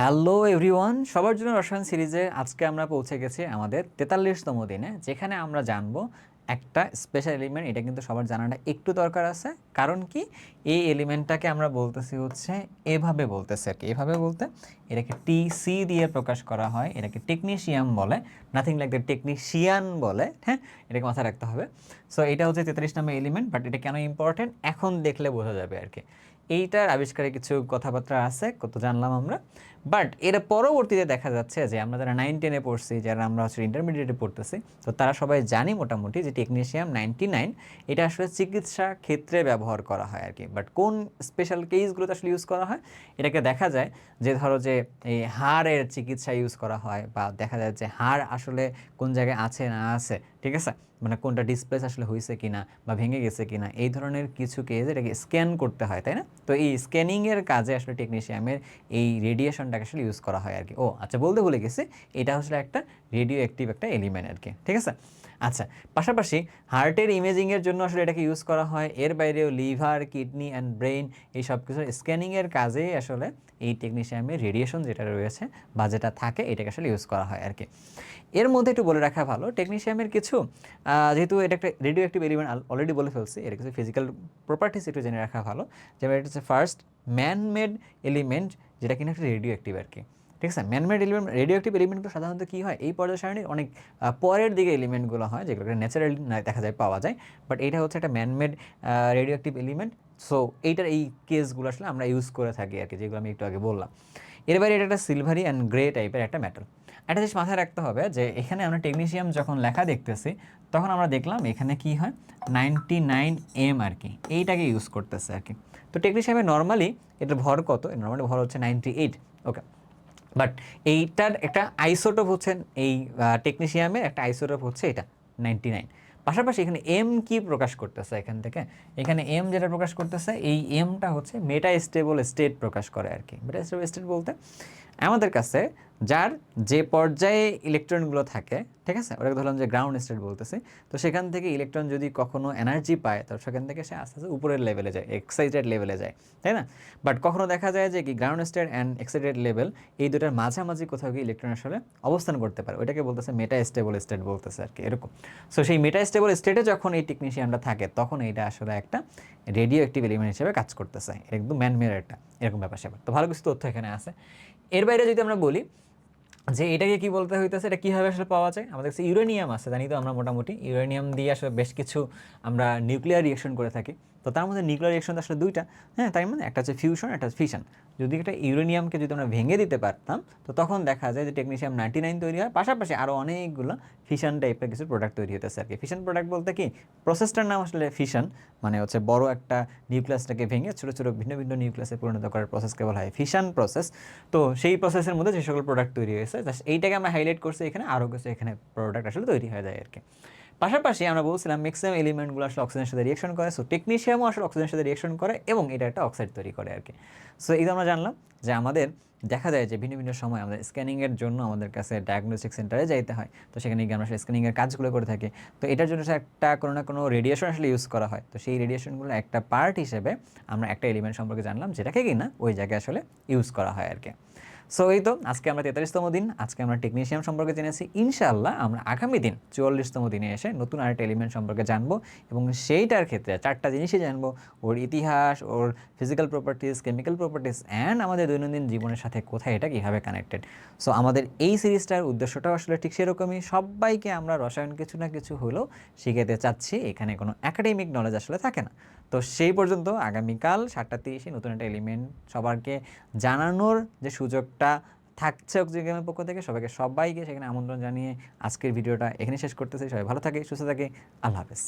Hello everyone সবার জন্য রসায়ন সিরিজে আজকে আমরা পৌঁছে গেছি আমাদের তেতাল্লিশতম দিনে, যেখানে আমরা জানব একটা স্পেশাল এলিমেন্ট এটা কিন্তু সবার জানাটা একটু দরকার আছে। কারণ কি? এই এলিমেন্টটাকে আমরা বলতেছি হচ্ছে, এভাবে বলতেছে আর কি। এভাবে বলতে এটাকে টি সি দিয়ে প্রকাশ করা হয়। এটাকে টেকনিশিয়াম বলে। নাথিং লাইক দ্য টেকনিশিয়ান বলে হ্যাঁ? এটাকে মাথায় রাখতে হবে। সো এটা হচ্ছে তেতাল্লিশ নামের এলিমেন্ট বাট এটা কেন ইম্পর্টেন্ট এখন দেখলে বোঝা যাবে আর কি। এইটার আবিষ্কারে কিছু কথাবার্তা আছে, কত জানলাম আমরা। বাট এর পরবর্তীতে দেখা যাচ্ছে যে, আমরা যারা নাইন টেনে পড়ছি, যারা আমরা হচ্ছে ইন্টারমিডিয়েটে পড়তেছি, তো তারা সবাই জানি মোটামুটি যে টেকনিশিয়াম নাইনটি নাইন এটা আসলে চিকিৎসা ক্ষেত্রে ব্যবহার করা হয় আর কি। বাট কোন স্পেশাল কেসগুলোতে আসলে ইউজ করা হয়? এটাকে দেখা যায় যে, ধরো যে এই হাড়ের চিকিৎসা ইউজ করা হয় বা দেখা যায় যে হাড় আসলে কোন জায়গায় আছে না আছে, ঠিক আছে? মানে কোনটা ডিসপ্লেস আসলে হয়েছে কিনা বা ভেঙে গেছে কিনা, এই ধরনের কিছু কেস এটাকে স্ক্যান করতে হয়, তাই না? তো এই স্ক্যানিংয়ের কাজে আসলে টেকনিশিয়ামের এই রেডিয়েশনটাকে আসলে ইউজ করা হয় আর কি ও আচ্ছা বলতে ভুলে গেছি। এটা আসলে একটা রেডিও অ্যাক্টিভ একটা এলিমেন্ট আর কি ঠিক আছে? আচ্ছা পাশাপাশি হার্টের ইমেজিংয়ের জন্য আসলে এটাকে ইউজ করা হয়। এর বাইরেও লিভার কিডনি অ্যান্ড ব্রেইন এই সব কিছু স্ক্যানিংয়ের কাজেই আসলে এই টেকনিশিয়ামের রেডিয়েশন যেটা রয়েছে বা যেটা থাকে, এটাকে আসলে ইউজ করা হয় আর কি এর মধ্যে একটু বলে রাখা ভালো টেকনিশিয়ামের কিছু যেহেতু এটা একটা রেডিও অ্যাক্টিভ এলিমেন্ট অলরেডি বলে ফেলছি এর কিছু ফিজিক্যাল প্রপার্টিস একটু জেনে রাখা ভালো। যেমন এটা হচ্ছে ফার্স্ট ম্যান মেড এলিমেন্ট যেটা কিনা একটা রেডিও অ্যাক্টিভ আর কি। ঠিক আছে? ম্যানমেড এলিমেন্ট রেডিও অ্যাক্টিভ এলিমেন্টগুলো সাধারণত কী হয়? এই পর্যায় সারণীর অনেক পরের দিকে এলিমেন্টগুলো হয় যেগুলোকে ন্যাচারালি দেখা যায়, পাওয়া যায়। বাট এটা হচ্ছে একটা manmade radioactive element so এইটার এই কেসগুলো আসলে আমরা ইউজ করে থাকি আর কি, যেগুলো আমি একটু আগে বললাম। এর বাইরে এটা একটা সিলভারি অ্যান্ড গ্রে টাইপের একটা মেটাল একটা জিনিস মাথায় রাখতে হবে যে এখানে আমরা টেকনিশিয়াম যখন লেখা দেখতেছি, তখন আমরা দেখলাম এখানে কি হয়? নাইনটি নাইন এম আর কি। এইটাকে ইউজ করতেছে আর কি। তো টেকনিশিয়ামে নর্মালি এটার ভর কত? নর্মালি ভর হচ্ছে নাইনটি এইট ওকে বাট এইটার একটা আইসোটোপ হচ্ছে এই টেকনিশিয়ামের একটা আইসোটোপ হচ্ছে এটা নাইনটি নাইন পাশাপাশি এখানে এম কি প্রকাশ করতেছে এখান থেকে? এখানে এম যেটা প্রকাশ করতেছে, এই এমটা হচ্ছে মেটা স্টেবল স্টেট প্রকাশ করে আর কি। মেটা স্টেবল স্টেট বলতে আমাদের কাছে যার যে পর্যায়ে ইলেকট্রনগুলো থাকে, ঠিক আছে? ওটাকে ধরলাম যে গ্রাউন্ড স্টেট বলতেছে। তো সেখান থেকে ইলেকট্রন যদি কখনো এনার্জি পায়, তো সেখান থেকে সে আস্তে আস্তে উপরের লেভেলে যায় এক্সাইটেড লেভেলে যায়, তাই না? বাট কখনো দেখা যায় যে কি ground state and excited level এই দুটার মাঝামাঝি কোথাও গিয়ে ইলেকট্রন আসলে অবস্থান করতে পারে। ওটাকে বলতেছে মেটা স্টেবল স্টেট বলতেছে আর কি, এরকম। সো সেই মেটা স্টেবল স্টেটে যখন এই টেকনিশিয়ানটা থাকে, তখন এইটা আসলে একটা রেডিও অ্যাক্টিভ এলিমেন্ট হিসেবে কাজ করতেছে। একদম ম্যান মেয়ের একটা, এরকম ব্যাপার স্যাপার তো ভালো কিছু তথ্য এখানে আছে। এর বাইরে যদি আমরা বলি যে এটাকে কি বলতে হইতেছে, এটা কীভাবে আসলে পাওয়া যায়? আমাদের কাছে ইউরেনিয়াম আছে, জানি তো আমরা মোটামুটি। ইউরেনিয়াম দিয়ে আসলে বেশ কিছু আমরা নিউক্লিয়ার রিয়েকশন করে থাকি। তো তার মধ্যে নিউক্লিয়ার রিয়েকশন আসলে দুইটা। হ্যাঁ তাই মানে একটা হচ্ছে ফিউশন একটা হচ্ছে ফিশন যদি একটা ইউরেনিয়ামকে যদি আমরা ভেঙে দিতে পারতাম, তো তখন দেখা যায় যে টেকনিশিয়াম নাইনটি নাইন তৈরি হয়। পাশাপাশি আরও অনেকগুলো ফিশন টাইপের কিছু প্রোডাক্ট তৈরি হতেছে আর কি ফিশন প্রোডাক্ট বলতে কি? প্রসেসটার নাম আসলে ফিশন মানে হচ্ছে বড় একটা নিউক্লিয়াসটাকে ভেঙে ছোটো ছোটো ভিন্ন ভিন্ন নিউক্লিয়াসে পরিণত করার প্রসেসকে বলা হয় ফিশন প্রসেস তো সেই প্রসেসের মধ্যে যে সকল প্রোডাক্ট তৈরি হয়েছে জাস্ট এইটাকে আমরা হাইলাইট করছি, এখানে আরও কিছু এখানে প্রোডাক্ট আসলে তৈরি হয়ে যায় আর কি পাশাপাশি আমরা বলছিলাম ম্যাক্সিমাম এলিমেন্টগুলো আসলে অক্সিজেনের সাথে রিয়েকশন করে সো টেকনিশিয়ামও আসলে অক্সিজেনের সাথে রিয়েকশন করে এবং এটা একটা অক্সাইড তৈরি করে আর কি। সো এই আমরা জানলাম যে আমাদের দেখা যায় যে ভিন্ন ভিন্ন সময় আমাদের স্ক্যানিংয়ের জন্য আমাদের কাছে ডায়াগনস্টিক সেন্টারে যাইতে হয়। তো সেখানে গিয়ে আমরা স্ক্যানিংয়ের কাজগুলো করে থাকি। তো এটার জন্য একটা কোনো না কোনো রেডিয়েশন আসলে ইউজ করা হয়। তো সেই রেডিয়েশনগুলো একটা পার্ট হিসেবে আমরা একটা এলিমেন্ট সম্পর্কে জানলাম যেটাকে কি না ওই জায়গায় আসলে ইউজ করা হয় আর কি। সো এই তো, আজকে আমরা তেতাল্লিশতম দিন, আজকে আমরা টেকনিশিয়াম সম্পর্কে জেনেছি। ইনশাআল্লাহ, আমরা আগামী দিন চুয়াল্লিশতম দিনে এসে নতুন আরেকটা এলিমেন্ট সম্পর্কে জানব এবং সেইটার ক্ষেত্রে চারটা জিনিসই জানব। ওর ইতিহাস, ওর physical properties chemical properties and আমাদের দৈনন্দিন জীবনের সাথে কোথায় এটা কীভাবে কানেক্টেড সো আমাদের এই সিরিজটার উদ্দেশ্যটাও আসলে ঠিক সেরকমই। সবাইকে আমরা রসায়ন কিছু না কিছু হলেও শিখাতে চাচ্ছি, এখানে কোনো একাডেমিক নলেজ আসলে থাকে না। তো সেই পর্যন্ত আগামীকাল সাতটা তিরিশে নতুন একটা এলিমেন্ট সবারকে জানানোর যে সুযোগটা থাকছে অক্সিজেন গেমের পক্ষ থেকে। সবাইকে সবাইকে সেখানে আমন্ত্রণ জানিয়ে আজকের ভিডিওটা এখানে শেষ করতেছি। সবাই ভালো থাকে, সুস্থ থাকে। আল্লাহ হাফেজ।